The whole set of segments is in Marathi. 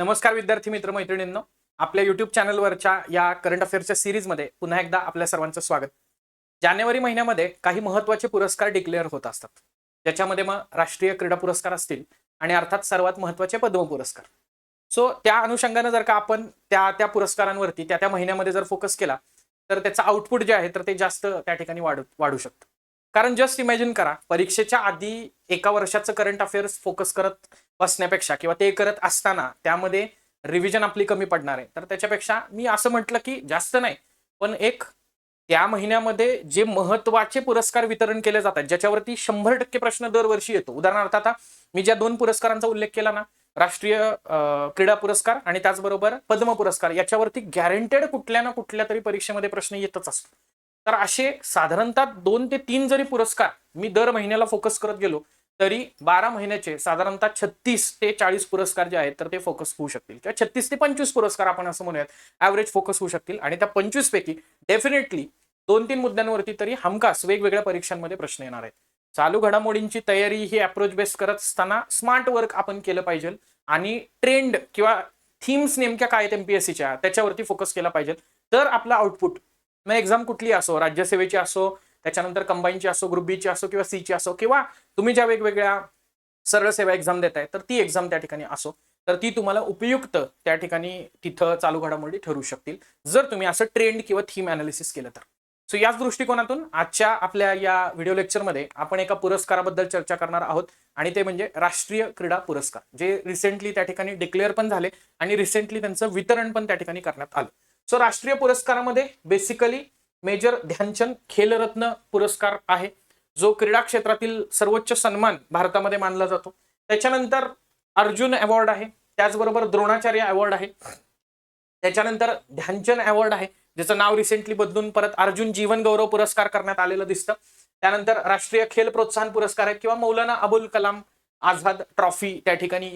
नमस्कार विद्यार्थी मित्र मैत्रिणींनो. आपल्या युट्यूब चॅनलवरच्या या करंट अफेअर्सच्या सिरीजमध्ये पुन्हा एकदा आपल्या सर्वांचं स्वागत. जानेवारी महिन्यामध्ये काही महत्त्वाचे पुरस्कार डिक्लेअर होत असतात. ज्याच्यामध्ये मग राष्ट्रीय क्रीडा पुरस्कार असतील आणि अर्थात सर्वात महत्त्वाचे पद्म पुरस्कार. सो त्या अनुषंगानं जर का आपण त्या त्या पुरस्कारांवरती त्या त्या महिन्यामध्ये जर फोकस केला तर त्याचं आउटपुट जे आहे तर ते जास्त त्या ठिकाणी वाढू वाढू शकतं. कारण जस्ट इमॅजिन करा परीक्षेच्या आधी एका वर्षाचं करंट अफेअर्स फोकस करत बसण्यापेक्षा किंवा ते करत असताना त्यामध्ये रिव्हिजन आपली कमी पडणार आहे. तर त्याच्यापेक्षा मी असं म्हटलं की जास्त नाही. पण एक त्या महिन्यामध्ये जे महत्त्वाचे पुरस्कार वितरण केले जातात ज्याच्यावरती शंभर टक्के प्रश्न दरवर्षी येतो. उदाहरणार्थ आता मी ज्या दोन पुरस्कारांचा उल्लेख केला ना राष्ट्रीय क्रीडा पुरस्कार आणि त्याचबरोबर पद्म पुरस्कार याच्यावरती गॅरंटेड कुठल्या ना कुठल्या तरी परीक्षेमध्ये प्रश्न येतच असतो. तर असे साधारणतः दोन ते तीन जरी पुरस्कार मी दर महिन्याला फोकस करत गेलो तरी बारा महिन्याचे साधारणतः छत्तीस ते चाळीस पुरस्कार जे आहेत तर ते फोकस होऊ शकतील. किंवा छत्तीस ते पंचवीस पुरस्कार आपण असं म्हणूयात ॲव्हरेज फोकस होऊ शकतील. आणि त्या पंचवीस पैकी डेफिनेटली दोन तीन मुद्द्यांवरती तरी हमखास वेगवेगळ्या परीक्षांमध्ये प्रश्न येणार आहेत. चालू घडामोडींची तयारी ही अप्रोच बेस करत असताना स्मार्ट वर्क आपण केलं पाहिजे आणि ट्रेंड किंवा थीम्स नेमक्या काय आहेत एमपीएससीच्या त्याच्यावरती फोकस केला पाहिजे. तर आपला आउटपुट मग एक्झाम कुठली असो राज्यसेवेची असो त्याच्यानंतर कंबाईनची असो ग्रुप बीची असो किंवा सीची असो किंवा तुम्ही ज्या वेगवेगळ्या सरळ सेवा एक्झाम देताय तर ती एक्झाम त्या ठिकाणी असो. तर ती तुम्हाला उपयुक्त त्या ठिकाणी तिथं चालू घडामोडी ठरू शकतील. जर तुम्ही असं ट्रेंड किंवा थीम अनालिसिस केलं तर. सो याच दृष्टिकोनातून आजच्या आपल्या या व्हिडिओ लेक्चरमध्ये आपण एका पुरस्काराबद्दल चर्चा करणार आहोत. आणि ते म्हणजे राष्ट्रीय क्रीडा पुरस्कार जे रिसेंटली त्या ठिकाणी डिक्लेअर पण झाले आणि रिसेंटली त्यांचं वितरण पण त्या ठिकाणी करण्यात आलं. सो राष्ट्रीय पुरस्कारामध्ये बेसिकली मेजर ध्यानचंद खेलरत्न पुरस्कार आहे. जो क्रीडा क्षेत्रातील सर्वोच्च सन्मान भारतामध्ये मानला जातो. त्याच्यानंतर अर्जुन अवॉर्ड आहे. त्याचबरोबर द्रोणाचार्य अवॉर्ड आहे. त्याच्यानंतर ध्यानचंद अवॉर्ड आहे. ज्याचं नाव रिसेंटली बदलून परत अर्जुन जीवन गौरव पुरस्कार करण्यात आलेलं दिसतं. त्यानंतर राष्ट्रीय खेल प्रोत्साहन पुरस्कार आहेत किंवा मौलाना अबुल कलाम आझाद ट्रॉफी त्या ठिकाणी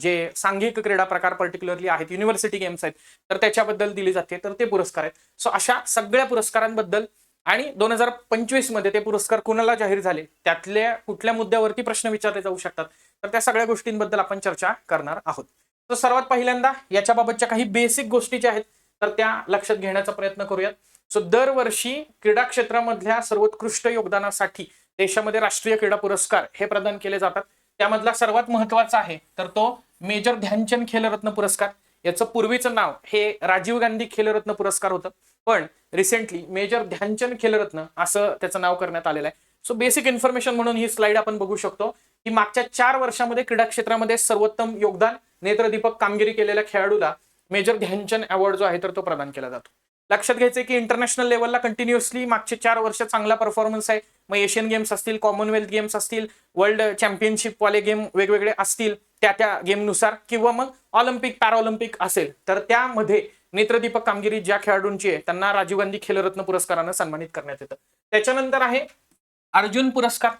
जे सांघिक क्रीडा प्रकार पर्टिक्युलरली आहेत युनिव्हर्सिटी गेम्स आहेत तर त्याच्याबद्दल दिली जाते तर ते पुरस्कार आहेत. सो अशा सगळ्या पुरस्कारांबद्दल आणि दोन हजार पंचवीसमध्ये ते पुरस्कार कुणाला जाहीर झाले त्यातल्या कुठल्या मुद्द्यावरती प्रश्न विचारले जाऊ शकतात तर त्या सगळ्या गोष्टींबद्दल आपण चर्चा करणार आहोत. तर सर्वात पहिल्यांदा याच्याबाबतच्या काही बेसिक गोष्टी ज्या आहेत तर त्या लक्षात घेण्याचा प्रयत्न करूयात. सो दरवर्षी क्रीडा क्षेत्रामधल्या सर्वोत्कृष्ट योगदानासाठी देशामध्ये राष्ट्रीय क्रीडा पुरस्कार हे प्रदान केले जातात. त्यामधला सर्वात महत्त्वाचा आहे तर तो मेजर ध्यानचंद खेलरत्न पुरस्कार. याचं पूर्वीचं नाव हे राजीव गांधी खेलरत्न पुरस्कार होतं. पण रिसेंटली मेजर ध्यानचंद खेलरत्न असं त्याचं नाव करण्यात आलेलं आहे. सो बेसिक इन्फॉर्मेशन म्हणून ही स्लाइड आपण बघू शकतो की मागच्या चार वर्षामध्ये क्रीडा क्षेत्रामध्ये सर्वोत्तम योगदान नेत्रदीपक कामगिरी केलेल्या खेळाडूला मेजर ध्यानचंद अवॉर्ड जो आहे तर तो प्रदान केला जातो. लक्षात घ्यायचं की इंटरनॅशनल लेवलला कंटिन्युअसली मागचे चार वर्ष चांगला परफॉर्मन्स आहे. मग एशियन गेम्स असतील कॉमनवेल्थ गेम्स असतील वर्ल्ड चॅम्पियनशिप वाले गेम वेगवेगळे असतील त्या त्या गेमनुसार किंवा मग ऑलिम्पिक पॅराऑलिम्पिक असेल. तर त्यामध्ये नेत्रदीपक कामगिरी ज्या खेळाडूंची आहे त्यांना राजीव गांधी खेलरत्न पुरस्कारानं सन्मानित करण्यात येतं. त्याच्यानंतर आहे अर्जुन पुरस्कार.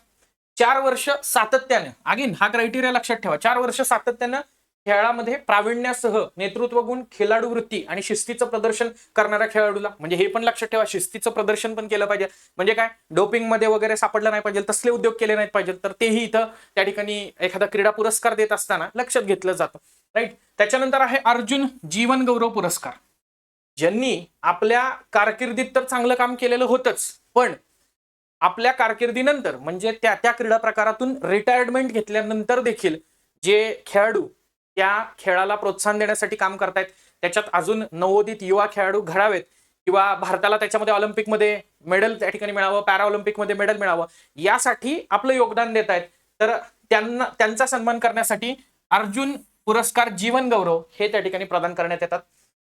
चार वर्ष सातत्याने अगेन हा क्रायटेरिया लक्षात ठेवा चार वर्ष सातत्यानं खेळामध्ये प्रावीण्यासह नेतृत्व गुण खेळाडू वृत्ती आणि शिस्तीचं प्रदर्शन करणाऱ्या खेळाडूला म्हणजे हे पण लक्षात ठेवा शिस्तीचं प्रदर्शन पण केलं पाहिजे. म्हणजे काय? डोपिंगमध्ये वगैरे सापडलं नाही पाहिजे तसले उद्योग केले नाहीत पाहिजे तर तेही इथं त्या ठिकाणी एखादा क्रीडा पुरस्कार देत असताना लक्षात घेतलं जातं. राईट त्याच्यानंतर आहे अर्जुन जीवन गौरव पुरस्कार. ज्यांनी आपल्या कारकिर्दीत तर चांगलं काम केलेलं होतंच पण आपल्या कारकिर्दीनंतर म्हणजे त्या त्या क्रीडा प्रकारातून रिटायरमेंट घेतल्यानंतर देखील जे खेळाडू त्या खेळाला प्रोत्साहन देण्यासाठी काम करतायत. त्याच्यात अजून नवोदित युवा खेळाडू घडावेत किंवा भारताला त्याच्यामध्ये ऑलिम्पिकमध्ये मेडल त्या ठिकाणी मिळावं पॅरा ऑलिम्पिकमध्ये मेडल मिळावं यासाठी आपलं योगदान देत आहेत तर त्यांना त्यांचा सन्मान करण्यासाठी अर्जुन पुरस्कार जीवन गौरव हे त्या ठिकाणी प्रदान करण्यात येतात.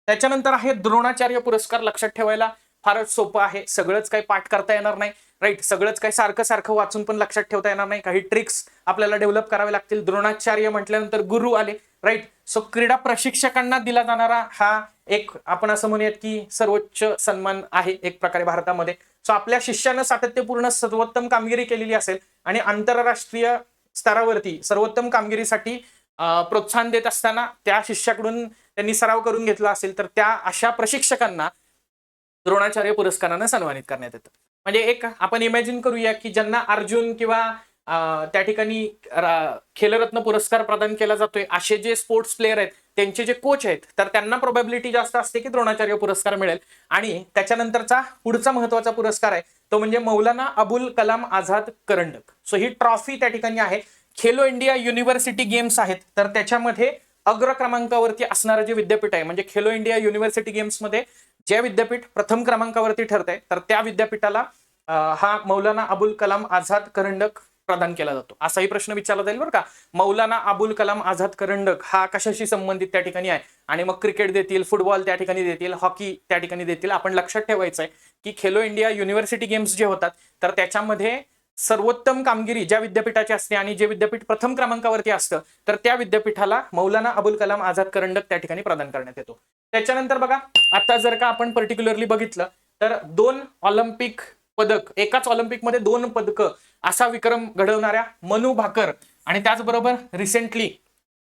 त्याच्यानंतर आहे द्रोणाचार्य पुरस्कार लक्षात ठेवायला फारच सोपं आहे. सगळंच काही पाठ करता येणार नाही. राईट सगळंच काही सारखं सारखं वाचून पण लक्षात ठेवता येणार नाही. काही ट्रिक्स आपल्याला डेव्हलप करावे लागतील. द्रोणाचार्य म्हटल्यानंतर गुरु आले. राईट? सो क्रीडा प्रशिक्षकांना दिला जाणारा हा एक आपण असं म्हणूयात की सर्वोच्च सन्मान आहे एक प्रकारे भारतामध्ये. सो आपल्या शिष्यानं सातत्यपूर्ण सर्वोत्तम कामगिरी केलेली असेल आणि आंतरराष्ट्रीय स्तरावरती सर्वोत्तम कामगिरीसाठी प्रोत्साहन देत असताना त्या शिष्याकडून त्यांनी सराव करून घेतला असेल तर त्या अशा प्रशिक्षकांना द्रोणाचार्य पुरस्कारानं सन्मानित करण्यात येतं. म्हणजे एक आपण इमॅजिन करूया की ज्यांना अर्जुन किंवा त्या ठिकाणी खेलरत्न पुरस्कार प्रदान केला जातोय. असे जे स्पोर्ट्स प्लेअर आहेत त्यांचे जे कोच आहेत तर त्यांना प्रोबॅबिलिटी जास्त असते की द्रोणाचार्य पुरस्कार मिळेल. आणि त्याच्यानंतरचा पुढचा महत्त्वाचा पुरस्कार आहे तो म्हणजे मौलाना अबुल कलाम आझाद करंडक. सो ही ट्रॉफी त्या ठिकाणी आहे. खेलो इंडिया युनिव्हर्सिटी गेम्स आहेत. तर त्याच्यामध्ये अग्र क्रमांकावरती असणारं जे विद्यापीठ आहे म्हणजे खेलो इंडिया युनिव्हर्सिटी गेम्समध्ये जे विद्यापीठ प्रथम क्रमांकावरती ठरत आहे तर त्या विद्यापीठाला हा मौलाना अबुल कलाम आझाद करंडक प्रदान केला जातो. असाही प्रश्न विचारला जाईल बरं का. मौलाना अबुल कलाम आझाद करंडक हा कशाशी संबंधित त्या ठिकाणी आहे? आणि मग क्रिकेट देतील फुटबॉल त्या ठिकाणी देतील हॉकी त्या ठिकाणी देतील. आपण लक्षात ठेवायचं आहे की खेलो इंडिया युनिव्हर्सिटी गेम्स जे होतात तर त्याच्यामध्ये सर्वोत्तम कामगिरी ज्या विद्यापीठाची असते आणि जे विद्यापीठ प्रथम क्रमांकावरती असतं तर त्या विद्यापीठाला मौलाना अबुल कलाम आझाद करंडक त्या ठिकाणी प्रदान करण्यात येतो. त्याच्यानंतर बघा आता जर का आपण पर्टिक्युलरली बघितलं तर दोन ऑलिम्पिक पदक. एकाच ऑलिम्पिकमध्ये दोन पदकं असा विक्रम घडवणाऱ्या मनु भाकर. आणि त्याचबरोबर रिसेंटली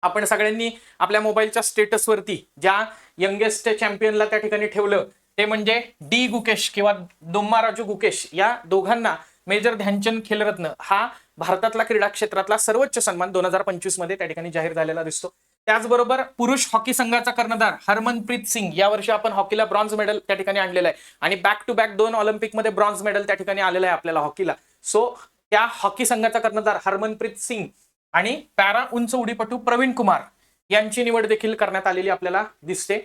आपण सगळ्यांनी आपल्या मोबाईलच्या स्टेटसवरती ज्या यंगेस्ट चॅम्पियनला त्या ठिकाणी ठेवलं ते म्हणजे डी गुकेश किंवा दोम्माराजू गुकेश या दोघांना मेजर ध्यानचंद खेलरत्न हा भारतातला क्रीडा क्षेत्रातला सर्वोच्च सन्मान दोन हजार पंचवीसमध्ये त्या ठिकाणी जाहीर झालेला दिसतो. त्याचबरोबर पुरुष हॉकी संघाचा कर्णधार हरमनप्रीत सिंग या वर्षी आपण हॉकीला ब्रॉन्झ मेडल त्या ठिकाणी आणलेलं आहे. आणि बॅक टू बॅक दोन ऑलिम्पिकमध्ये ब्रॉन्झ मेडल त्या ठिकाणी आलेलं आहे आपल्याला हॉकीला. सो त्या हॉकी संघाचा कर्णधार हरमनप्रीत सिंग आणि पॅरा उंच उडीपटू प्रवीण कुमार यांची निवड देखील करण्यात आलेली आपल्याला दिसते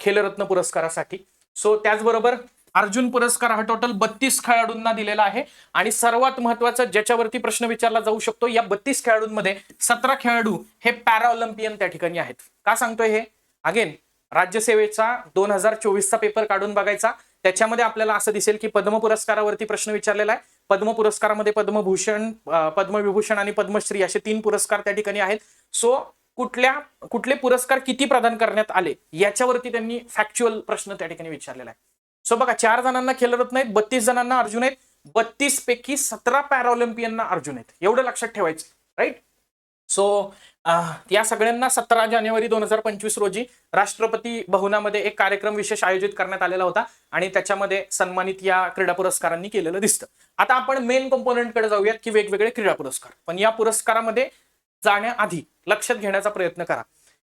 खेलरत्न पुरस्कारासाठी. सो त्याचबरोबर अर्जुन पुरस्कार हा टोटल बत्तीस खेळाडूंना दिलेला आहे. आणि सर्वात महत्त्वाचा ज्याच्यावरती प्रश्न विचारला जाऊ शकतो या बत्तीस खेळाडूंमध्ये सतरा खेळाडू हे पॅरा ऑलिम्पियन त्या ठिकाणी आहेत. का सांगतोय हे? अगेन राज्यसेवेचा दोन हजार चोवीसचा पेपर काढून बघायचा. त्याच्यामध्ये आपल्याला असं दिसेल की पद्म पुरस्कारावरती प्रश्न विचारलेला आहे. पद्म पुरस्कारामध्ये पद्मभूषण पद्मविभूषण आणि पद्मश्री असे तीन पुरस्कार त्या ठिकाणी आहेत. सो कुठल्या कुठले पुरस्कार किती प्रदान करण्यात आले? याच्यावरती त्यांनी फॅक्च्युअल प्रश्न त्या ठिकाणी विचारलेला आहे. सो बघा चार जणांना खेलरत्न नाहीत बत्तीस जणांना अर्जुन आहेत. बत्तीस पैकी सतरा पॅराऑलिम्पियनना अर्जुन आहेत. एवढं लक्षात ठेवायचं राईट सो या सगळ्यांना सतरा जानेवारी दोन हजार पंचवीस रोजी राष्ट्रपती भवनामध्ये एक कार्यक्रम विशेष आयोजित करण्यात आलेला होता आणि त्याच्यामध्ये सन्मानित या क्रीडा पुरस्कारांनी केलेलं दिसतं. आता आपण मेन कंपोनंटकडे जाऊयात की वेगवेगळे क्रीडा पुरस्कार. पण या पुरस्कारामध्ये जाण्याआधी लक्षात घेण्याचा प्रयत्न करा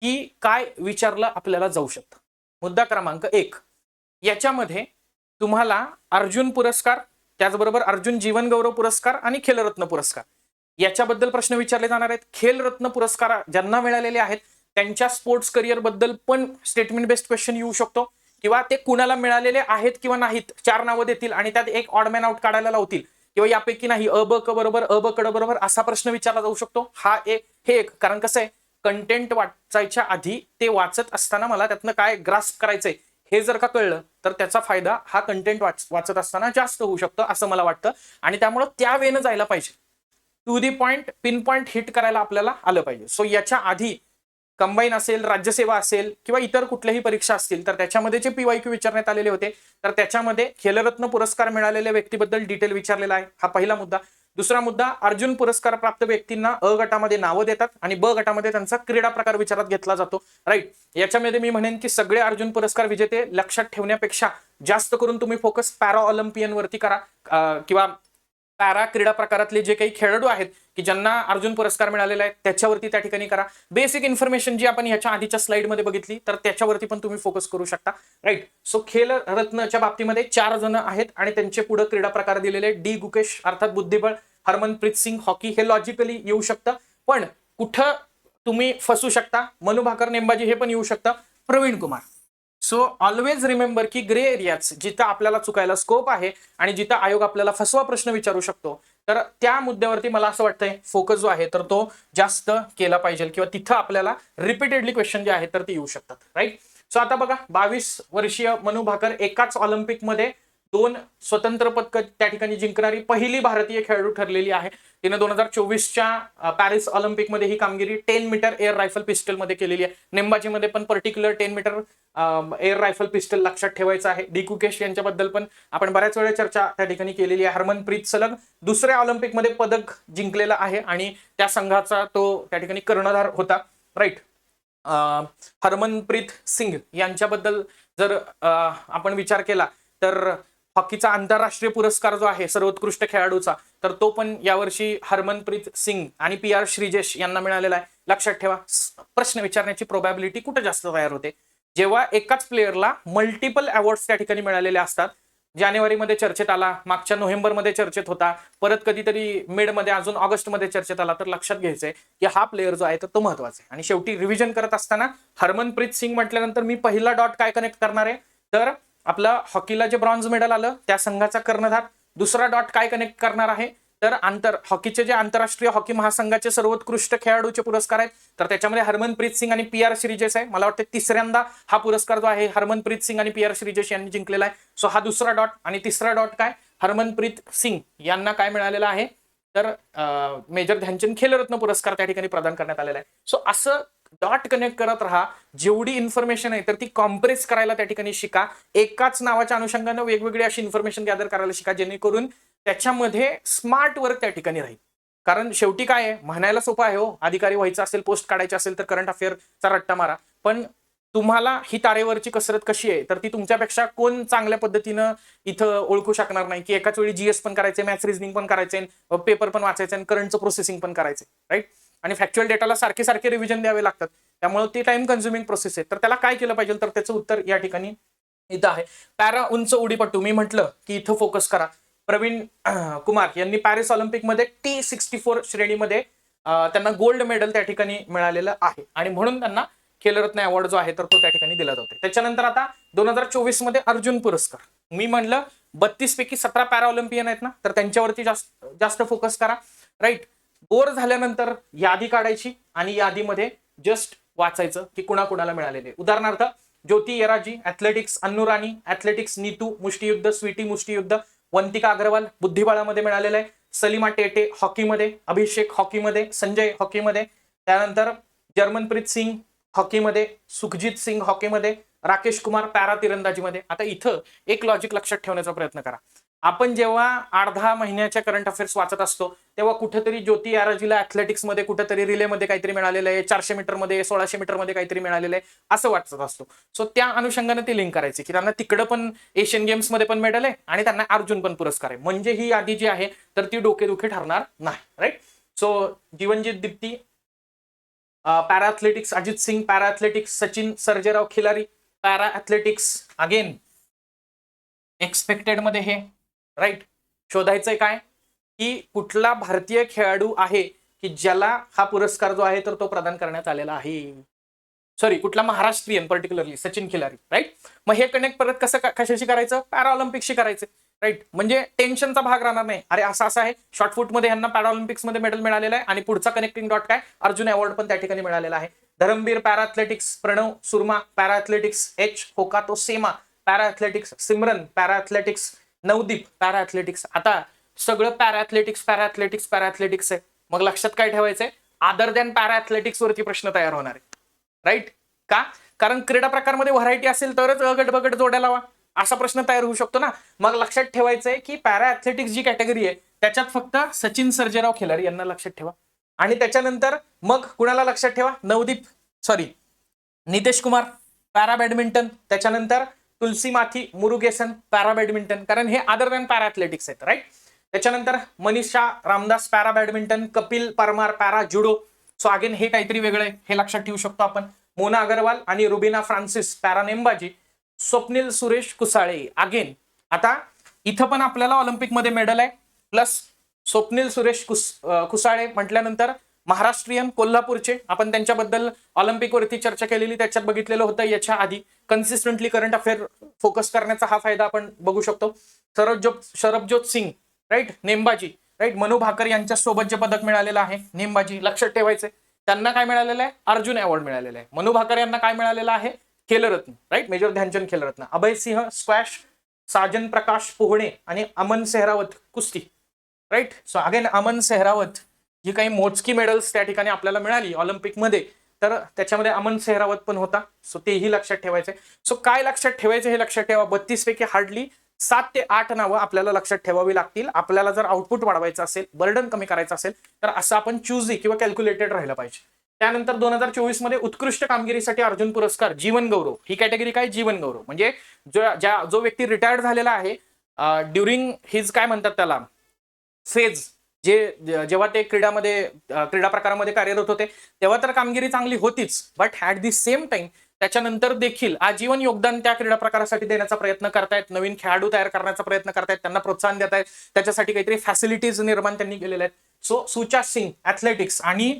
की काय विचारलं आपल्याला जाऊ शकतं. मुद्दा क्रमांक एक. याच्यामध्ये तुम्हाला अर्जुन पुरस्कार त्याचबरोबर अर्जुन जीवन गौरव पुरस्कार आणि खेलरत्न पुरस्कार. याच्याबद्दल प्रश्न विचारले जाणार आहेत. खेलरत्न पुरस्कार ज्यांना मिळालेले आहेत त्यांच्या स्पोर्ट्स करिअरबद्दल पण स्टेटमेंट बेस्ड क्वेश्चन येऊ शकतो. किंवा ते कुणाला मिळालेले आहेत किंवा नाहीत चार नावं देतील आणि त्यात एक ऑडमॅन आउट काढायला लावतील. किंवा यापैकी नाही अ ब क बरोबर अ ब कड बरोबर असा प्रश्न विचारला जाऊ शकतो. हा एक हे एक. कारण कसं आहे कंटेंट वाचायच्या आधी ते वाचत असताना मला त्यातनं काय ग्रास्प करायचंय हे जर का कळलं तर त्याचा फायदा हा कंटेंट वाच वाचत असताना जास्त होऊ शकतो असं मला वाटतं. आणि त्यामुळं त्या वेनं जायला पाहिजे. To the point pin point hit करायला आपल्याला आलं पाहिजे. सो याच्या आधी कंबाईन असेल राज्यसेवा असेल किंवा इतर कुठल्याही परीक्षा असतील तर त्याच्यामध्ये जे पीवायक्यू विचारण्यात आलेले होते तर त्याच्यामध्ये खेलरत्न पुरस्कार मिळालेल्या व्यक्तीबद्दल डिटेल विचारलेला आहे. हा पहिला मुद्दा. दुसरा मुद्दा अर्जुन पुरस्कार प्राप्त व्यक्तींना अ गटामध्ये नावं देतात आणि ब गटामध्ये त्यांचा क्रीडा प्रकार विचारात घेतला जातो. राईट याच्यामध्ये मी म्हणेन की सगळे अर्जुन पुरस्कार विजेते लक्षात ठेवण्यापेक्षा जास्त करून तुम्ही फोकस पॅरा ऑलिम्पियन वरती करा किंवा पॅरा क्रीडा प्रकारातले जे काही खेळाडू आहेत की ज्यांना अर्जुन पुरस्कार मिळालेला आहे त्याच्यावरती त्या ठिकाणी करा. बेसिक इन्फॉर्मेशन जी आपण ह्याच्या आधीच्या स्लाइडमध्ये बघितली तर त्याच्यावरती पण तुम्ही फोकस करू शकता. राईट सो खेल रत्नच्या बाबतीमध्ये चार जण आहेत आणि त्यांचे पुढे क्रीडा प्रकार दिलेले डी. गुकेश अर्थात बुद्धिबळ हरमनप्रीत सिंग हॉकी हे लॉजिकली येऊ शकतं. पण कुठं तुम्ही फसू शकता? मनु भाकर नेमबाजी हे पण येऊ शकतं. Praveen Kumar. So always remember की ग्रे एरियाज जिथं आपल्याला चुकायला स्कोप आहे आणि जिथं आयोग आपल्याला फसवा प्रश्न विचारू शकतो तर त्या मुद्द्यावरती मला असं वाटतंय फोकस जो आहे तर तो जास्त केला पाहिजे किंवा तिथं आपल्याला रिपीटेडली क्वेश्चन जे आहेत तर ते येऊ शकतात राईट सो आता बघा बावीस वर्षीय मनू भाकर एकाच ऑलिम्पिकमध्ये दोन स्वतंत्र पदक त्या ठिकाणी जिंकणारी पहिली भारतीय खेळाडू ठरलेली आहे. तिने दोन हजार चोवीसच्या पॅरिस ऑलिम्पिकमध्ये ही कामगिरी टेन मीटर एअर रायफल पिस्टलमध्ये केलेली आहे. नेमबाजीमध्ये पण particular ten metre air rifle pistol लक्षात ठेवायचं आहे. डी कुकेश यांच्याबद्दल पण आपण बऱ्याच वेळा चर्चा त्या ठिकाणी केलेली आहे. हरमनप्रीत सलग दुसऱ्या ऑलिम्पिकमध्ये पदक जिंकलेला आहे आणि त्या संघाचा तो त्या ठिकाणी कर्णधार होता. राईट? हरमनप्रीत सिंग यांच्याबद्दल जर आपण विचार केला तर हॉकीचा आंतरराष्ट्रीय पुरस्कार जो आहे सर्वोत्कृष्ट खेळाडूचा तर तो पण यावर्षी हरमनप्रीत सिंग आणि पी आर श्रीजेश यांना मिळालेला आहे. लक्षात ठेवा प्रश्न विचारण्याची प्रोबॅबिलिटी कुठे जास्त तयार होते? जेव्हा एकाच प्लेअरला मल्टिपल अवॉर्ड्स त्या ठिकाणी मिळालेले असतात जानेवारीमध्ये चर्चेत आला मागच्या नोव्हेंबरमध्ये चर्चेत होता परत कधीतरी मिडमध्ये अजून ऑगस्टमध्ये चर्चेत आला तर लक्षात घ्यायचंय की हा प्लेअर जो आहे तर तो महत्त्वाचा आहे. आणि शेवटी रिव्हिजन करत असताना हरमनप्रीत सिंग म्हटल्यानंतर मी पहिला डॉट काय कनेक्ट करणार आहे? तर आपलं हॉकीला जे ब्रॉन्झ मेडल आलं त्या संघाचा कर्णधार दुसरा डॉट काय कनेक्ट करणार आहे? तर आंतर हॉकीचे जे आंतरराष्ट्रीय हॉकी महासंघाचे सर्वोत्कृष्ट खेळाडूचे पुरस्कार आहेत तर त्याच्यामध्ये हरमनप्रीत सिंग आणि पी आर श्रीजेश आहे. मला वाटतं तिसऱ्यांदा हा पुरस्कार जो आहे हरमनप्रीत सिंग आणि पी आर श्रीजेश यांनी जिंकलेला आहे. सो हा दुसरा डॉट आणि तिसरा डॉट काय? हरमनप्रीत सिंग यांना काय मिळालेला आहे? तर मेजर ध्यानचंद खेलरत्न पुरस्कार त्या ठिकाणी प्रदान करण्यात आलेला आहे. सो असं डॉट कनेक्ट करत राहा. जेवढी इन्फॉर्मेशन आहे तर ती कॉम्प्रेस करायला त्या ठिकाणी शिका. एकाच नावाच्या अनुषंगानं वेगवेगळी अशी इन्फॉर्मेशन गॅदर करायला शिका जेणेकरून त्याच्यामध्ये स्मार्ट वर्क त्या ठिकाणी राहील. कारण शेवटी काय आहे म्हणायला सोपं आहे हो. अधिकारी व्हायचं असेल पोस्ट काढायची असेल तर करंट अफेअरचा रट्टा मारा. पण तुम्हाला ही तारेवरची कसरत कशी आहे तर ती तुमच्यापेक्षा कोण चांगल्या पद्धतीनं इथं ओळखू शकणार नाही? की एकाच वेळी जीएस पण करायचे मॅथ्स रिझनिंग पण करायचे पेपर पण वाचायचे आणि करंटचं प्रोसेसिंग पण करायचे राईट आणि फॅक्च्युअल डेटाला सारखे सारखे रिव्हिजन द्यावे लागतात. त्यामुळे ती टाइम कन्झ्युमिंग प्रोसेस आहे. तर त्याला काय केलं पाहिजे? तर त्याचं उत्तर या ठिकाणी इथं आहे. पॅरा उंच उडीपट्टू. मी म्हटलं की इथं फोकस करा. प्रवीण कुमार यांनी पॅरिस ऑलिम्पिकमध्ये टी सिक्स्टी फोर श्रेणीमध्ये त्यांना गोल्ड मेडल त्या ठिकाणी मिळालेलं आहे. आणि म्हणून त्यांना खेलरत्न अवॉर्ड जो आहे तर तो त्या ठिकाणी दिला जातो त्याच्यानंतर आता दोन हजार चोवीसमध्ये अर्जुन पुरस्कार. मी म्हणलं बत्तीस पैकी सतरा पॅरा ऑलिम्पियन आहेत ना तर त्यांच्यावरती जास्त जास्त फोकस करा. राईट बोर झाल्यानंतर यादी काढायची आणि यादीमध्ये जस्ट वाचायचं की कुणाकुणाला मिळालेले उदाहरणार्थ ज्योती येराजी ऍथलेटिक्स अन्नुराणी ऍथलेटिक्स नीतू मुष्टियुद्ध स्वीटी मुष्टियुद्ध वंतिका अग्रवाल बुद्धिबळामध्ये मिळालेलं आहे सलीमा टेटे हॉकीमध्ये अभिषेक हॉकीमध्ये संजय हॉकीमध्ये त्यानंतर जर्मनप्रीत सिंग हॉकीमध्ये सुखजित सिंग हॉकीमध्ये राकेश कुमार पॅरा तिरंदाजीमध्ये. आता इथं एक लॉजिक लक्षात ठेवण्याचा प्रयत्न करा. आपण जेव्हा आठ दहा महिन्याच्या करंट अफेअर्स वाचत असतो तेव्हा कुठेतरी ज्योती आराजीला अथलेटिक्समध्ये कुठेतरी रिलेमध्ये काहीतरी मिळालेलं आहे चारशे मीटरमध्ये सोळाशे मीटरमध्ये काहीतरी मिळालेलं आहे असं वाटत असतो. सो त्या अनुषंगाने ती लिंक करायची की त्यांना तिकडं पण एशियन गेम्समध्ये पण मेडल आहे आणि त्यांना अर्जुन पण पुरस्कार आहे. म्हणजे ही यादी जी आहे तर ती डोकेदुखी ठरणार नाही right so Jeevanjit Deepti para athletics Ajit Singh para athletics Sachin Sarjerao Khilari para athletics again एक्सपेक्टेडमध्ये हे राईट शोधायचंय काय? की कुठला भारतीय खेळाडू आहे की ज्याला हा पुरस्कार जो आहे तर तो प्रदान करण्यात आलेला आहे? सॉरी कुठला Maharashtrian particularly Sachin Khilari right मग हे कनेक्ट परत कसं कशाशी करायचं? पॅराऑलिम्पिकशी करायचं. राईट म्हणजे टेन्शनचा भाग राहणार नाही. अरे असं असं आहे. शॉर्टफुटमध्ये यांना पॅराऑलिम्पिक्समध्ये मेडल मिळालेलं आहे आणि पुढचा कनेक्टिंग डॉट काय? अर्जुन अवॉर्ड पण त्या ठिकाणी मिळालेला आहे. Dharambir para athletics Pranav Surma para athletics H Hokato Sema para athletics Simran para athletics Navdeep para athletics आता सगळं para athletics para athletics para athletics आहे. मग लक्षात काय ठेवायचंय? आदर दॅन पॅरा ॲथलेटिक्स वरती प्रश्न तयार होणार आहे. राईट का? कारण क्रीडा प्रकारमध्ये व्हरायटी असेल तरच अगट बगट जोड्या लावा. असा प्रश्न तयार होऊ शकतो ना. मग लक्षात ठेवायचंय की पॅरा ॲथलेटिक्स जी कॅटेगरी आहे त्याच्यात फक्त सचिन सर्जेराव खिलारी यांना लक्षात ठेवा. आणि त्याच्यानंतर मग कुणाला लक्षात ठेवा? Navdeep sorry Nitesh Kumar para badminton त्याच्यानंतर तुलसी माथी मुरुगेसन पॅरा बॅडमिंटन कारण हे अदर दॅन पॅरा ॲथलेटिक्स आहेत राईट त्याच्यानंतर Manisha Ramdas para badminton Kapil Parmar para judo. So again हे काहीतरी वेगळं आहे हे लक्षात ठेवू शकतो आपण. मोना अगरवाल आणि रुबिना फ्रान्सिस पॅरा नेमबाजी. स्वप्नील सुरेश कुसाळे अगेन आता इथं पण आपल्याला ऑलिम्पिकमध्ये मेडल आहे. प्लस स्वप्नील सुरेश कुस कुसाळे म्हटल्यानंतर महाराष्ट्रीयन कोल्हापूरचे. आपण त्यांच्याबद्दल ऑलिम्पिकवरती चर्चा केलेली त्याच्यात बघितलेलं होतं. याच्या आधी कन्सिस्टंटली करंट अफेअर फोकस करण्याचा हा फायदा आपण बघू शकतो. सरबजोत सरबजोत सिंग राईट नेमबाजी राईट मनू भाकर यांच्या सोबत जे पदक मिळालेलं आहे नेमबाजी लक्षात ठेवायचे त्यांना काय मिळालेलं आहे? अर्जुन अवॉर्ड मिळालेला आहे. मनू भाकर यांना काय मिळालेलं आहे? Khelratna right major Dhyanchand Khelratna. Abhay Singh squash Sajan Prakash पोहणे आणि अमन सेहरावत कुस्ती right so again Aman Sehrawat जी काही मोजकी मेडल्स त्या ठिकाणी आपल्याला मिळाली ऑलिम्पिकमध्ये तर त्याच्यामध्ये अमन सेहरावत पण होता. सो तेही लक्षात ठेवायचे सो काय लक्षात ठेवायचं हे लक्षात ठेवा. बत्तीस पैकी हार्डली सात ते आठ नावं आपल्याला लक्षात ठेवावी लागतील. आपल्याला जर आउटपुट वाढवायचं असेल बर्डन कमी करायचं असेल तर असं आपण चुजी किंवा कॅल्क्युलेटेड राहिलं पाहिजे. त्यानंतर दोन हजार चोवीसमध्ये उत्कृष्ट कामगिरीसाठी अर्जुन पुरस्कार जीवन गौरव. ही कॅटेगरी काय? जीवन गौरव. म्हणजे जो ज्या जो व्यक्ती रिटायर्ड झालेला आहे ड्युरिंग हिज काय म्हणतात त्याला? फेज जे जेव्हा ते क्रीडामध्ये क्रीडा प्रकारामध्ये कार्यरत होते तेव्हा तर कामगिरी चांगली होतीच. But at the same time त्याच्यानंतर देखील आजीवन योगदान त्या क्रीडा प्रकारासाठी देण्याचा प्रयत्न करतायत नवीन खेळाडू तयार करण्याचा प्रयत्न करतायत त्यांना प्रोत्साहन देत आहेत त्याच्यासाठी काहीतरी फॅसिलिटीज निर्माण त्यांनी केलेल्या आहेत. सो सुचा सिंग ऍथलेटिक्स आणि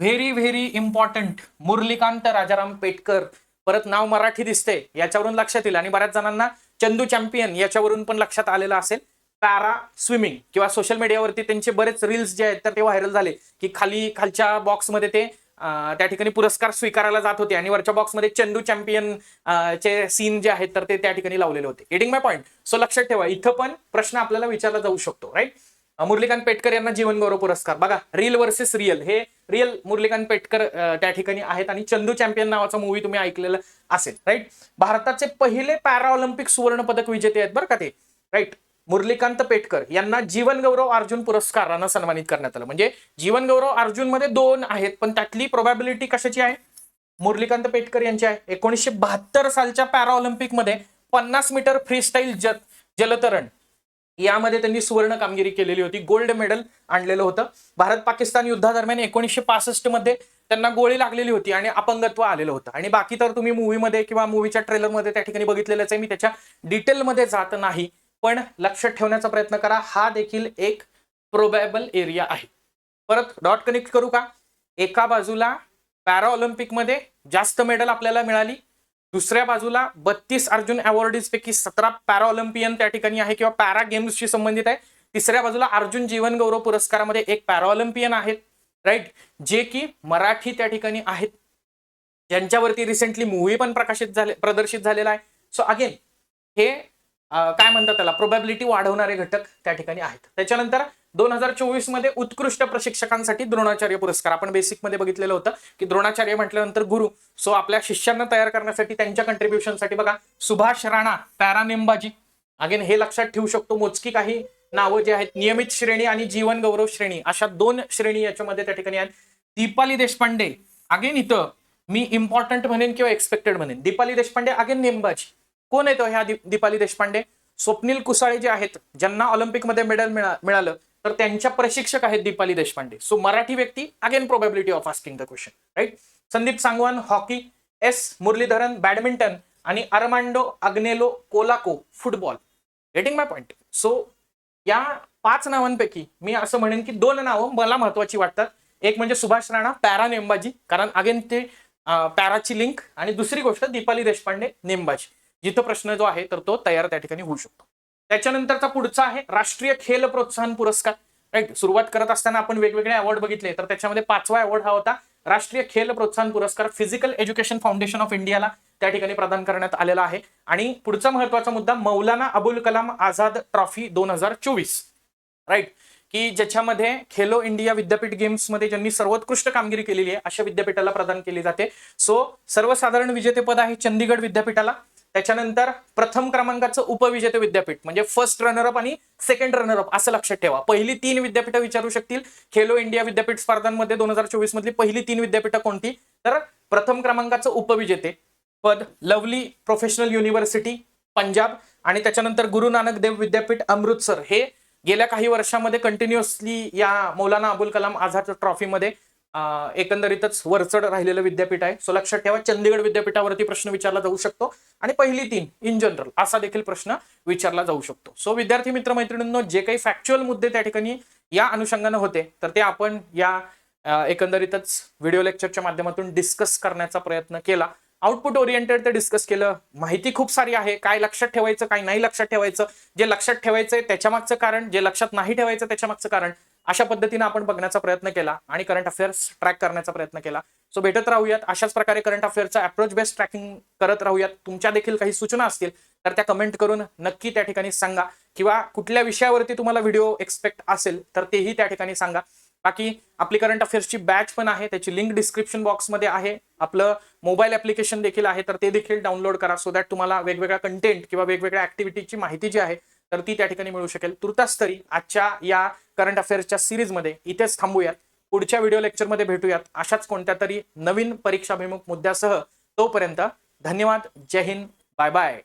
very very important Murlikant Rajaram Petkar परत नाव मराठी दिसते याच्यावरून लक्षात येईल. आणि बऱ्याच जणांना चंदू चॅम्पियन याच्यावरून पण लक्षात आलेलं असेल. पॅरा स्विमिंग किंवा सोशल मीडियावरती त्यांचे बरेच रील्स जे आहेत तर ते व्हायरल झाले की खाली खालच्या बॉक्समध्ये ते त्या ठिकाणी पुरस्कार स्वीकारायला जात होते आणि वरच्या बॉक्समध्ये चंदू चॅम्पियन चे सीन जे आहेत तर ते त्या ठिकाणी लावलेले होते. गेटिंग माय पॉईंट सो लक्षात ठेवा इथं पण प्रश्न आपल्याला विचारला जाऊ शकतो राईट मुरलीकांत पेटकर यांना जीवन गौरव पुरस्कार. बघा रिअल वर्सेस रिअल हे रिअल मुरलीकांत पेटकर त्या ठिकाणी आहेत आणि चंदू चॅम्पियन नावाचा मूवी तुम्ही ऐकलेला असेल राईट भारताचे पहिले पॅरा ऑलिम्पिक सुवर्ण पदक विजेते आहेत बरं का ते राईट मुरलीकांत पेटकर यांना जीवन गौरव अर्जुन पुरस्कारानं सन्मानित करण्यात आलं. म्हणजे जीवन गौरव अर्जुनमध्ये दोन आहेत पण त्यातली प्रोबॅबिलिटी कशाची आहे? मुरलीकांत पेटकर यांची आहे. एकोणीसशे बहात्तर सालच्या पॅरा ऑलिम्पिकमध्ये पन्नास मीटर फ्रीस्टाईल जल जलतरण यामध्ये त्यांनी सुवर्ण कामगिरी केलेली होती. गोल्ड मेडल आणलेलं होतं. भारत पाकिस्तान युद्धादरम्यान एकोणीसशे पासष्टमध्ये त्यांना गोळी लागलेली होती आणि अपंगत्व आलेलं होतं. आणि बाकी तर तुम्ही मूवीमध्ये किंवा मूवीच्या ट्रेलरमध्ये त्या ठिकाणी बघितलेलंच आहे. मी त्याच्या डिटेलमध्ये जात नाही. पण लक्षात ठेवण्याचा प्रयत्न करा. हा देखील एक प्रोबॅबल एरिया आहे. परत डॉट कनेक्ट करू का? एका बाजूला पॅरा ऑलिम्पिकमध्ये जास्त मेडल आपल्याला मिळाली. दुसऱ्या बाजूला बत्तीस अर्जुन अवॉर्डीजपैकी सतरा पॅरा ऑलिम्पियन त्या ठिकाणी आहे किंवा पॅरा गेम्सशी संबंधित आहे. तिसऱ्या बाजूला अर्जुन जीवन गौरव पुरस्कारामध्ये एक पॅरा ऑलिम्पियन आहेत राईट जे की मराठी त्या ठिकाणी आहेत. ज्यांच्यावरती रिसेंटली मूवी पण प्रकाशित झाले प्रदर्शित झालेला आहे. सो अगेन हे काय म्हणतात त्याला? प्रोबॅबिलिटी वाढवणारे घटक त्या ठिकाणी आहेत. त्याच्यानंतर दोन हजार चोवीसमध्ये उत्कृष्ट प्रशिक्षकांसाठी द्रोणाचार्य पुरस्कार. आपण बेसिकमध्ये बघितलेलं होतं की द्रोणाचार्य म्हटल्यानंतर गुरु. सो आपल्या शिष्यांना तयार करण्यासाठी त्यांच्या कंट्रीब्युशनसाठी बघा सुभाष राणा पॅरा नेमबाजी. अगेन हे लक्षात ठेवू शकतो मोजकी काही नावं जे आहेत नियमित श्रेणी आणि जीवन गौरव श्रेणी. अशा दोन श्रेणी याच्यामध्ये त्या ठिकाणी आहेत. दीपाली देशपांडे. अगेन इथं मी इम्पॉर्टंट म्हणेन किंवा एक्सपेक्टेड म्हणेन. दीपाली देशपांडे अगेन नेमबाजी. कोण येतो ह्या दीपाली देशपांडे? स्वप्नील कुसाळे जे आहेत ज्यांना ऑलिम्पिकमध्ये मेडल मिळा मिळालं तर त्यांच्या प्रशिक्षक आहेत दीपाली देशपांडे. सो मराठी व्यक्ती again probability of asking the question right Sandeep Sangwan hockey S Muralidharan badminton आणि Armando Agnelo Colaco football. Getting my point so या पाच नावांपैकी मी असं म्हणेन की दोन नावं मला महत्वाची वाटतात. एक म्हणजे सुभाष राणा पॅरा नेमबाजी कारण अगेन ते पॅराची लिंक आणि दुसरी गोष्ट दीपाली देशपांडे नेमबाजी. जिथं प्रश्न जो आहे तर तो तयार त्या ठिकाणी होऊ शकतो. त्याच्यानंतरचा पुढचा आहे राष्ट्रीय खेल प्रोत्साहन पुरस्कार. राईट सुरुवात करत असताना आपण वेगवेगळे अवॉर्ड बघितले तर त्याच्यामध्ये पाचवा अवॉर्ड हा होता राष्ट्रीय खेल प्रोत्साहन पुरस्कार फिजिकल एज्युकेशन फाउंडेशन ऑफ इंडियाला त्या ठिकाणी प्रदान करण्यात आलेला आहे. आणि पुढचा महत्त्वाचा मुद्दा मौलाना अबुल कलाम आझाद ट्रॉफी दोन हजार चोवीस. राईट की ज्याच्यामध्ये खेलो इंडिया विद्यापीठ गेम्समध्ये ज्यांनी सर्वोत्कृष्ट कामगिरी केलेली आहे अशा विद्यापीठाला प्रदान केली जाते. सो सर्वसाधारण विजेतेपद आहे चंदीगड विद्यापीठाला. त्याच्यानंतर प्रथम क्रमांकाचं उपविजेते विद्यापीठ म्हणजे फर्स्ट रनरअप आणि सेकंड रनरअप असं लक्षात ठेवा. पहिली तीन विद्यापीठं विचारू शकतील. खेलो इंडिया विद्यापीठ स्पर्धांमध्ये दोन हजार चोवीस मधली पहिली तीन विद्यापीठं कोणती? तर प्रथम क्रमांकाचं उपविजेते पद लवली प्रोफेशनल युनिव्हर्सिटी पंजाब. आणि त्याच्यानंतर गुरु नानक देव विद्यापीठ अमृतसर. हे गेल्या काही वर्षामध्ये कंटिन्युअसली या मौलाना अबुल कलाम आझाद ट्रॉफीमध्ये एकंदरीतच वरचढ राहिलेलं विद्यापीठ आहे. सो लक्षात ठेवा चंदीगड विद्यापीठावरती प्रश्न विचारला जाऊ शकतो आणि पहिली तीन इन जनरल असा देखील प्रश्न विचारला जाऊ शकतो. सो विद्यार्थी मित्र मैत्रिणींनो जे काही फॅक्च्युअल मुद्दे त्या ठिकाणी या अनुषंगानं होते तर ते आपण या एकंदरीतच व्हिडिओ लेक्चरच्या माध्यमातून डिस्कस करण्याचा प्रयत्न केला. आउटपुट ओरिएंटेड ते डिस्कस केलं. माहिती खूप सारी आहे. काय लक्षात ठेवायचं काय नाही लक्षात ठेवायचं? जे लक्षात ठेवायचं त्याच्या मागचं कारण जे लक्षात नाही ठेवायचं त्याच्या मागचं कारण अशा पद्धतीनं आपण बघण्याचा प्रयत्न केला आणि करंट अफेअर्स ट्रॅक करण्याचा प्रयत्न केला. सो भेटत राहूयात. अशाच प्रकारे करंट अफेअरचा अप्रोच बेस्ट ट्रॅकिंग करत राहूयात. तुमच्या देखील काही सूचना असतील तर त्या कमेंट करून नक्की त्या ठिकाणी सांगा. किंवा कुठल्या विषयावरती तुम्हाला व्हिडिओ एक्सपेक्ट असेल तर तेही त्या ठिकाणी सांगा. बाकी आपली करंट अफेअर्सची बॅच पण आहे. त्याची लिंक डिस्क्रिप्शन बॉक्समध्ये आहे. आपलं मोबाईल ऍप्लिकेशन देखील आहे. तर ते देखील डाउनलोड करा सो दॅट तुम्हाला वेगवेगळ्या कंटेंट किंवा वेगवेगळ्या ऍक्टिव्हिटीची माहिती जी आहे तर ती त्या ठिकाणी मिळू शकेल. तुर्तास तरी आजच्या या करंट अफेअर्सच्या सिरीजमध्ये इथेच थांबूयात. पुढच्या व्हिडिओ लेक्चरमध्ये भेटूयात. अशाच कोणत्या तरी नवीन परीक्षाभिमुख मुद्द्यासह तोपर्यंत धन्यवाद. जय हिंद. Bye bye